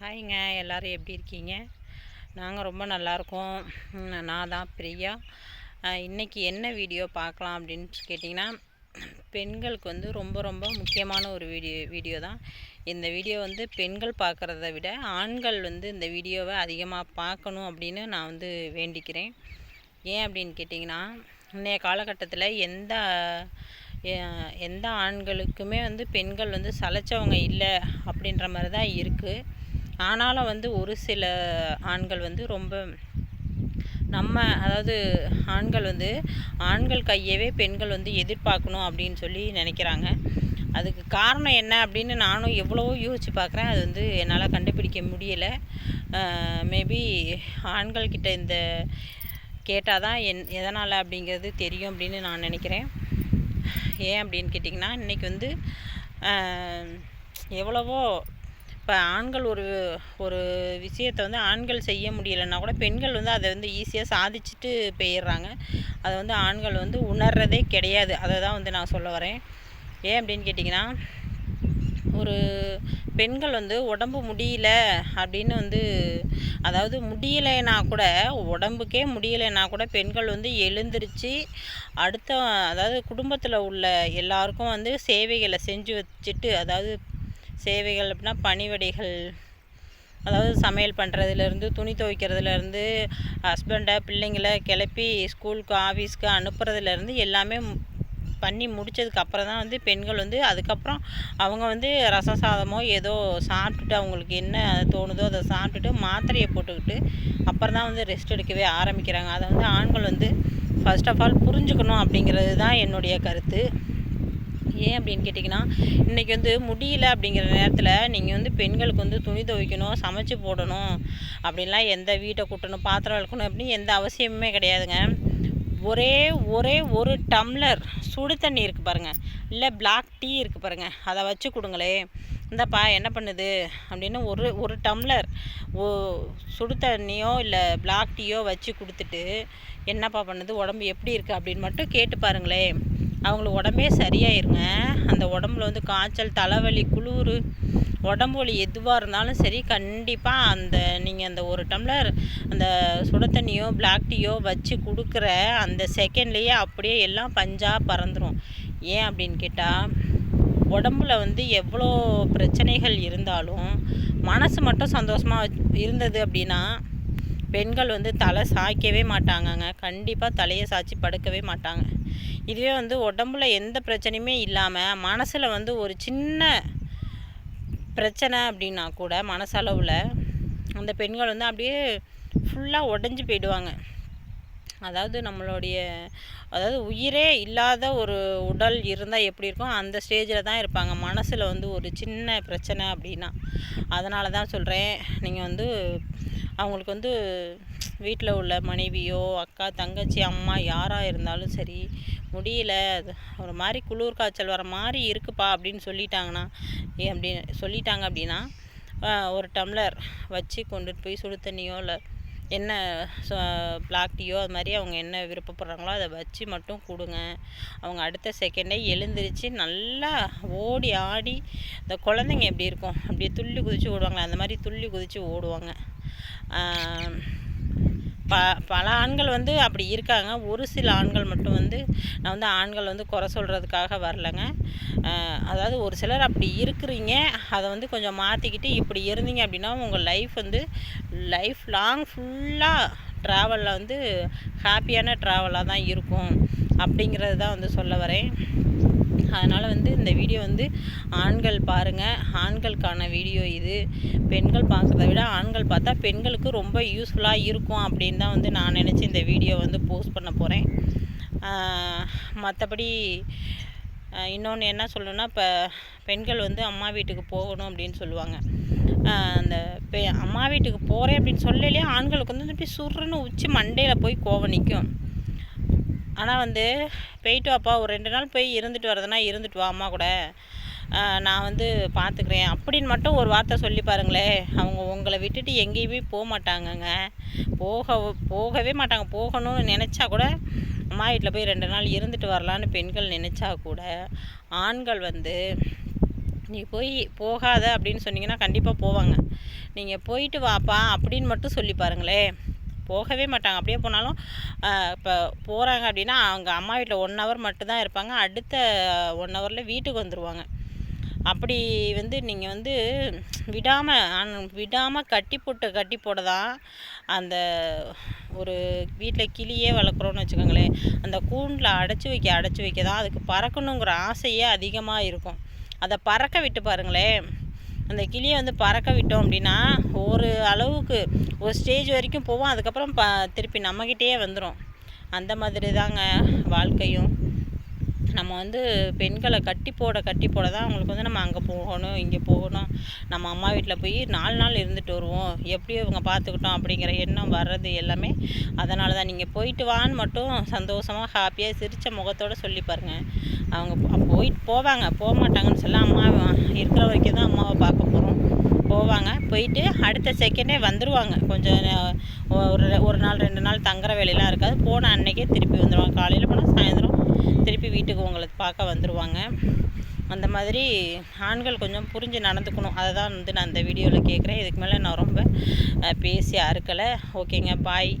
ஹாய்ங்க எல்லோரும் எப்படி இருக்கீங்க? நாங்கள் ரொம்ப நல்லாயிருக்கோம் நான் தான் பிரியா. இன்றைக்கி என்ன வீடியோ பார்க்கலாம் அப்படின்னு கேட்டிங்கன்னா பெண்களுக்கு வந்து ரொம்ப ரொம்ப முக்கியமான ஒரு வீடியோ வீடியோ தான் இந்த வீடியோ வந்து பெண்கள் பார்க்குறத விட ஆண்கள் வந்து இந்த வீடியோவை அதிகமாக பார்க்கணும் அப்படின்னு நான் வந்து வேண்டிக்கிறேன். ஏன் அப்படின்னு கேட்டிங்கன்னா இன்றைய காலகட்டத்தில் எந்த எந்த ஆண்களுக்குமே வந்து பெண்கள் வந்து சளைச்சவங்க இல்லை அப்படின்ற மாதிரி தான் இருக்குது ஆனாலும் வந்து ஒரு சில ஆண்கள் வந்து ரொம்ப நம்ம அதாவது ஆண்கள் வந்து ஆண்கள் கையவே பெண்கள் வந்து எதிர்பார்க்கணும் அப்படின்னு சொல்லி நினைக்கிறாங்க. அதுக்கு காரணம் என்ன அப்படின்னு நானும் எவ்வளவோ யோசித்து பார்க்குறேன். அது வந்து என்னால் கண்டுபிடிக்க முடியலை. மேபி ஆண்கள்கிட்ட இந்த கேட்டால் தான் என் எதனால் அப்படிங்கிறது தெரியும் அப்படின்னு நான் நினைக்கிறேன். ஏன் அப்படின்னு கேட்டிங்கன்னா இன்றைக்கி வந்து எவ்வளவோ இப்போ ஆண்கள் ஒரு ஒரு விஷயத்தை வந்து ஆண்கள் செய்ய முடியலைன்னா கூட பெண்கள் வந்து அதை வந்து ஈஸியாக சாதிச்சுட்டு போயிடுறாங்க. அதை வந்து ஆண்கள் வந்து உணர்றதே கிடையாது. அதை தான் வந்து நான் சொல்ல வரேன். ஏன் அப்படின்னு கேட்டிங்கன்னா ஒரு பெண்கள் வந்து உடம்பு முடியல அப்படின்னு வந்து அதாவது முடியலைன்னா கூட உடம்புக்கே முடியலைன்னா கூட பெண்கள் வந்து எழுந்திருச்சு அடுத்த அதாவது குடும்பத்தில் உள்ள எல்லாருக்கும் வந்து சேவைகளை செஞ்சு வச்சுட்டு அதாவது சேவைகள் அப்படின்னா பணிவடைகள். அதாவது சமையல் பண்ணுறதுலேருந்து துணி துவைக்கிறதுலேருந்து ஹஸ்பண்டை பிள்ளைங்களை கிளப்பி ஸ்கூலுக்கு ஆஃபீஸ்க்கு அனுப்புறதுலேருந்து எல்லாமே பண்ணி முடித்ததுக்கு அப்புறம் தான் வந்து பெண்கள் வந்து அதுக்கப்புறம் அவங்க வந்து ரசம் சாதமோ ஏதோ சாப்பிட்டுட்டு அவங்களுக்கு என்ன தோணுதோ அதை சாப்பிட்டுட்டு மாத்திரையை போட்டுக்கிட்டு அப்புறம் தான் வந்து ரெஸ்ட் எடுக்கவே ஆரம்பிக்கிறாங்க. அதை வந்து ஆண்கள் வந்து ஃபஸ்ட் ஆஃப் ஆல் புரிஞ்சுக்கணும் அப்படிங்கிறது தான் என்னுடைய கருத்து. ஏன் அப்படின்னு கேட்டிங்கன்னா இன்றைக்கி வந்து முடியல அப்படிங்கிற நேரத்தில் நீங்கள் வந்து பெண்களுக்கு வந்து துணி துவைக்கணும் சமைச்சு போடணும் அப்படின்லாம் எந்த வீட்டை கூட்டணும் பாத்திரம் விளக்கணும் அப்படின்னு எந்த அவசியமுமே கிடையாதுங்க. ஒரே ஒரே ஒரு டம்ளர் சுடு தண்ணி இருக்குது பாருங்கள் இல்லை பிளாக் டீ இருக்குது பாருங்கள் அதை வச்சு கொடுங்களே. இந்தப்பா என்ன பண்ணுது? அப்படின்னு ஒரு ஒரு டம்ளர் ஓ சுடு தண்ணியோ இல்லை பிளாக் டீயோ வச்சு கொடுத்துட்டு என்னப்பா பண்ணுது? உடம்பு எப்படி இருக்குது அப்படின்னு மட்டும் கேட்டு பாருங்களேன். அவங்களுக்கு உடம்பே சரியாயிருங்க. அந்த உடம்புல வந்து காய்ச்சல் தலைவலி குளிர் உடம்பு வலி எதுவாக இருந்தாலும் சரி கண்டிப்பாக அந்த நீங்கள் அந்த ஒரு டம்ளர் அந்த சுட தண்ணியோ பிளாக் டீயோ வச்சு கொடுக்குற அந்த செகண்ட்லேயே அப்படியே எல்லாம் பஞ்சாக பறந்துடும் ஏன் அப்படின்னு கேட்டால் உடம்புல வந்து எவ்வளோ பிரச்சனைகள் இருந்தாலும் மனசு மட்டும் சந்தோஷமாக இருந்தது அப்படின்னா பெண்கள் வந்து தலை சாய்க்கவே மாட்டாங்கங்க. கண்டிப்பாக தலையை சாய்ச்சி படுக்கவே மாட்டாங்க. இதுவே வந்து உடம்புல எந்த பிரச்சனையுமே இல்லாமல் மனசில் வந்து ஒரு சின்ன பிரச்சனை அப்படின்னா கூட மனசளவில் அந்த பெண்கள் வந்து அப்படியே ஃபுல்லாக உடஞ்சி போயிடுவாங்க. அதாவது நம்மளுடைய அதாவது உயிரே இல்லாத ஒரு உடல் இருந்தால் எப்படி இருக்கும்? அந்த ஸ்டேஜில் தான் இருப்பாங்க. மனசில் வந்து ஒரு சின்ன பிரச்சனை அப்படின்னா. அதனால தான் சொல்கிறேன் நீங்கள் வந்து அவங்களுக்கு வந்து வீட்டில் உள்ள மனைவியோ அக்கா தங்கச்சி அம்மா யாராக இருந்தாலும் சரி முடியல ஒரு மாதிரி குளிர் காய்ச்சல் வர மாதிரி இருக்குப்பா அப்படின்னு சொல்லிட்டாங்கன்னா அப்படி சொல்லிட்டாங்க அப்படின்னா ஒரு டம்ளர் வச்சு கொண்டுட்டு போய் சுடு தண்ணியோ இல்லை என்ன பிளாக் டீயோ அது மாதிரி அவங்க என்ன விருப்பப்படுறாங்களோ அதை வச்சு மட்டும் கொடுங்க. அவங்க அடுத்த செகண்டே எழுந்திரிச்சு நல்லா ஓடி ஆடி இந்த குழந்தைங்க எப்படி இருக்கும்? அப்படியே துள்ளி குதித்து ஓடுவாங்களே அந்த மாதிரி துள்ளி குதித்து ஓடுவாங்க. ப பல ஆண்கள் வந்து அப்படி இருக்காங்க. ஒரு சில ஆண்கள் மட்டும் வந்து நான் வந்து ஆண்கள் வந்து குறை சொல்கிறதுக்காக வரலைங்க. அதாவது ஒரு சிலர் அப்படி இருக்கிறீங்க. அதை வந்து கொஞ்சம் மாற்றிக்கிட்டு இப்படி இருந்தீங்க அப்படின்னா உங்கள் லைஃப் வந்து லைஃப் லாங் ஃபுல்லாக ட்ராவலில் வந்து ஹாப்பியான ட்ராவலாக தான் இருக்கும். அப்படிங்கிறது தான் வந்து சொல்ல வரேன். அதனால் வந்து இந்த வீடியோ வந்து ஆண்கள் பாருங்கள் ஆண்களுக்கான வீடியோ இது. பெண்கள் பார்க்குறத விட ஆண்கள் பார்த்தா பெண்களுக்கு ரொம்ப யூஸ்ஃபுல்லாக இருக்கும் அப்படின்னு தான் வந்து நான் நினச்சி இந்த வீடியோ வந்து போஸ்ட் பண்ண போகிறேன் மற்றபடி இன்னொன்று என்ன சொல்லணுன்னா இப்போ பெண்கள் வந்து அம்மா வீட்டுக்கு போகணும் அப்படின்னு சொல்லுவாங்க. அந்த பெ அம்மா வீட்டுக்கு போகிறேன் அப்படின்னு சொல்லலையே ஆண்களுக்கு வந்து இப்படி சுருன்னு உச்சி மண்டையில் போய் கோவம் நிற்கும் ஆனால் வந்து போயிட்டு வாப்பா ஒரு ரெண்டு நாள் போய் இருந்துட்டு வரதுனா இருந்துட்டு வா அம்மா கூட. நான் வந்து பார்த்துக்குறேன் அப்படின்னு மட்டும் ஒரு வார்த்தை சொல்லி பாருங்களேன் அவங்க உங்களை விட்டுட்டு எங்கேயுமே போக மாட்டாங்கங்க. போக போகவே மாட்டாங்க. போகணும்னு நினச்சா கூட அம்மா வீட்டில் போய் ரெண்டு நாள் இருந்துட்டு வரலான்னு பெண்கள் நினச்சா கூட ஆண்கள் வந்து நீ போய் போகாத அப்படின்னு சொன்னீங்கன்னா கண்டிப்பாக போவாங்க. நீங்கள் போயிட்டு வாப்பா அப்படின்னு மட்டும் சொல்லி பாருங்களேன். போகவே மாட்டாங்க. அப்படியே போனாலும் இப்போ போகிறாங்க அப்படின்னா அவங்க அம்மா வீட்டில் ஒன் ஹவர் மட்டும்தான் இருப்பாங்க. அடுத்த ஒன் ஹவரில் வீட்டுக்கு வந்துடுவாங்க அப்படி வந்து நீங்கள் வந்து விடாமல் விடாமல் கட்டி போட்டு கட்டி போட தான் அந்த ஒரு வீட்டில் கிளியே வளர்க்குறோன்னு வச்சுக்கோங்களேன். அந்த கூண்டில் அடைச்சி வைக்க அடைச்சி வைக்க தான் அதுக்கு பறக்கணுங்கிற ஆசையே அதிகமாக இருக்கும். அதை பறக்க விட்டு பாருங்களேன். அந்த கிளியை வந்து பறக்க விட்டோம் அப்படின்னா ஒரு அளவுக்கு ஒரு ஸ்டேஜ் வரைக்கும் போவோம். அதுக்கப்புறம் ப திருப்பி நம்மக்கிட்டேயே வந்துடும் அந்த மாதிரி தாங்க வாழ்க்கையும். நம்ம வந்து பெண்களை கட்டி போட கட்டி போட தான் அவங்களுக்கு வந்து நம்ம அங்கே போகணும் இங்கே போகணும். நம்ம அம்மா வீட்டில் போய் நாலு நாள் இருந்துட்டு வருவோம். எப்படியோ இவங்க பார்த்துக்கிட்டோம் அப்படிங்கிற எண்ணம் வர்றது எல்லாமே அதனால தான். நீங்கள் போயிட்டு வான்னு மட்டும் சந்தோஷமாக ஹாப்பியாக சிரித்த முகத்தோடு சொல்லி பாருங்கள் அவங்க போயிட்டு போவாங்க. போக மாட்டாங்கன்னு சொல்ல அம்மா இருக்கிற வரைக்கும் தான் அம்மாவை பார்க்க போகிறோம் போவாங்க. போயிட்டு அடுத்த செகண்டே வந்துடுவாங்க கொஞ்சம் ஒரு ஒரு நாள் ரெண்டு நாள் தங்குற வேலையெல்லாம் இருக்காது. போன அன்னைக்கே திருப்பி வந்துடுவாங்க காலையில் போனால் சாயந்தரம் திருப்பி வீட்டுக்கு உங்களை பார்க்க வந்துடுவாங்க அந்த மாதிரி ஆண்கள் கொஞ்சம் புரிஞ்சு நடந்துக்கணும். அதை தான் வந்து நான் இந்த வீடியோவில் கேட்குறேன் இதுக்கு மேலே நான் ரொம்ப பேசி அறுக்கலை. ஓகேங்க. பாய்.